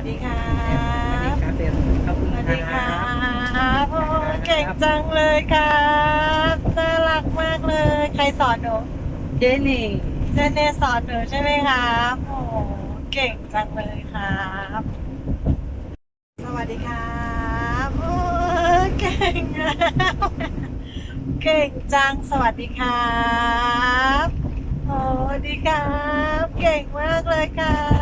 วัสดีค่ะสวัสดีครับเบลขอบคุณสวัสคดีค่ะรับโอ้ยเก่งจังเลยครับน่ารักมากเลย ใครสอนหนูเจนี่เจเนสอนหนูใช่ไหมครับโอ้เก่งจังเลยครับ สวัสดีครับโอ้ยเก่งอะเก่งจังสวัสดีครับโอ้ดีครับ เก่งมากเลยครับ